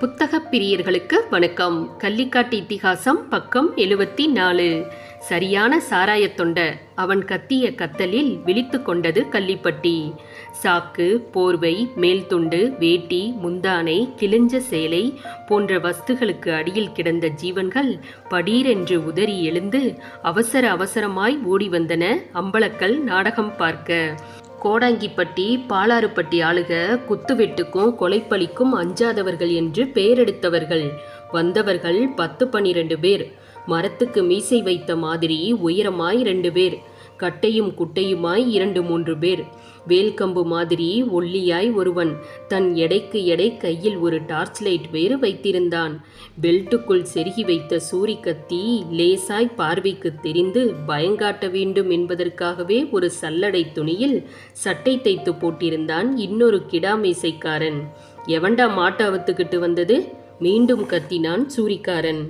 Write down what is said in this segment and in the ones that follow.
புத்தகப் பிரியர்களுக்கு வணக்கம். கள்ளிக்காட்டு இத்திகாசம் பக்கம் எழுபத்தி நாலு சரியான சாராயத் தொண்ட. அவன் கத்திய கத்தலில் விழித்து கொண்டது கள்ளிப்பட்டி. சாக்கு போர்வை மேல்துண்டு வேட்டி முந்தானை கிழிஞ்ச சேலை போன்ற வஸ்துகளுக்கு அடியில் கிடந்த ஜீவன்கள் படீரென்று உதறி எழுந்து அவசர அவசரமாய் ஓடி வந்தன அம்பலக்கல் நாடகம் பார்க்க. கோடாங்கிப்பட்டி பாலாறுப்பட்டி ஆளுக குத்துவெட்டுக்கும் கொலைப்பலிக்கும் அஞ்சாதவர்கள் என்று பெயரெடுத்தவர்கள். வந்தவர்கள் பத்து பனிரெண்டு பேர். மரத்துக்கு மீசை வைத்த மாதிரி உயரமாய் ரெண்டு பேர். கட்டையும் குட்டையுமாய் இரண்டு மூன்று பேர். வேல்கம்பு மாதிரி ஒல்லியாய் ஒருவன் தன் எடைக்கு எடை கையில் ஒரு டார்ச் லைட் வேறு வைத்திருந்தான். பெல்ட்டுக்குள் செருகி வைத்த சூரி கத்தி லேசாய் பார்வைக்கு தெரிந்து பயங்காட்ட வேண்டும் என்பதற்காகவே ஒரு சல்லடை துணியில் சட்டை தைத்து போட்டிருந்தான் இன்னொரு கிடாமேசைக்காரன். எவண்டா மாட்டை அவுத்துக்கிட்டு வந்தது? மீண்டும் கத்தினான் சூரிக்காரன்.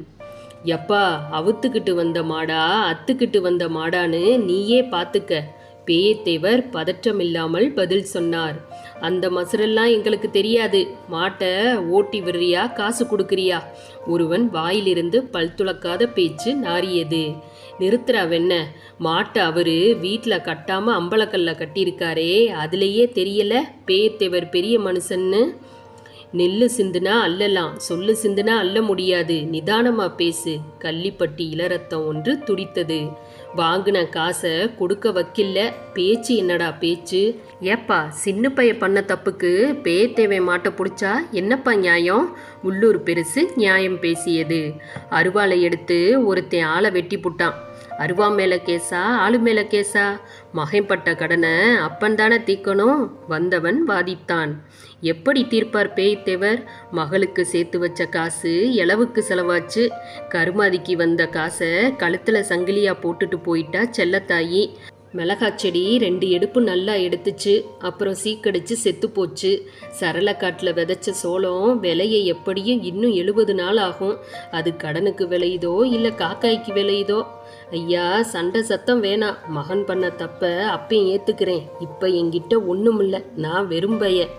யப்பா அவுத்துக்கிட்டு வந்த மாடா அத்துக்கிட்டு வந்த மாடான்னு நீயே பார்த்துக்க பேயத்தேவர் பதற்றமில்லாமல் பதில் சொன்னார். அந்த மசுரெல்லாம் எங்களுக்கு தெரியாது. மாட்டை ஓட்டி விடுறியா காசு கொடுக்குறியா? ஒருவன் வாயிலிருந்து பல் துளக்காத பேச்சு நாரியது நிறுத்துறா வெண்ண. மாட்டை அவரு வீட்டில் கட்டாமல் அம்பலக்கல்ல கட்டியிருக்காரே அதுலேயே தெரியல. பேயத்தேவர் பெரிய மனுஷன்னு. நெல்லு சிந்துனா அல்லலாம் சொல்லு சிந்துனா அல்ல முடியாது. நிதானமா பேசு. கள்ளிப்பட்டி இளரத்தம் ஒன்று துடித்தது. வாங்கின காசை கொடுக்க வக்கில்ல. பேச்சு என்னடா பேச்சு? ஏப்பா சின்ன பைய பண்ண தப்புக்கு பேத்தேவை மாட்ட பிடிச்சா என்னப்பா நியாயம்? உள்ளூர் பெருசு நியாயம் பேசியது. அருவாளை எடுத்து ஒருத்தன் ஆளை வெட்டி புட்டான். அருவா மேல கேசா ஆளு மேல கேசா. மகைப்பட்ட கடனை அப்பன் தானே தீக்கணும் வந்தவன் வாதித்தான். எப்படி தீர்ப்பார் பேய்த்தேவர்? மகளுக்கு சேர்த்து வச்ச காசு எளவுக்கு செலவாச்சு. கருமாதிக்கு வந்த காசை கழுத்தில் சங்கிலியா போட்டுட்டு போயிட்டா செல்லத்தாயி. மிளகாச்செடி ரெண்டு எடுப்பு நல்லா எடுத்துச்சு அப்புறம் சீக்கடிச்சு செத்து போச்சு. சரளக்காட்டில் விதைச்ச சோளம் விலையை எப்படியும் இன்னும் எழுபது நாள் ஆகும். அது கடனுக்கு விளையுதோ இல்லை காக்காய்க்கு விளையுதோ? ஐயா சண்டை சத்தம் வேணாம். மகன் பண்ண தப்ப அப்பயும் ஏற்றுக்கிறேன் இப்போ என்கிட்ட ஒன்றும் இல்லை நான் வெறும்பையன்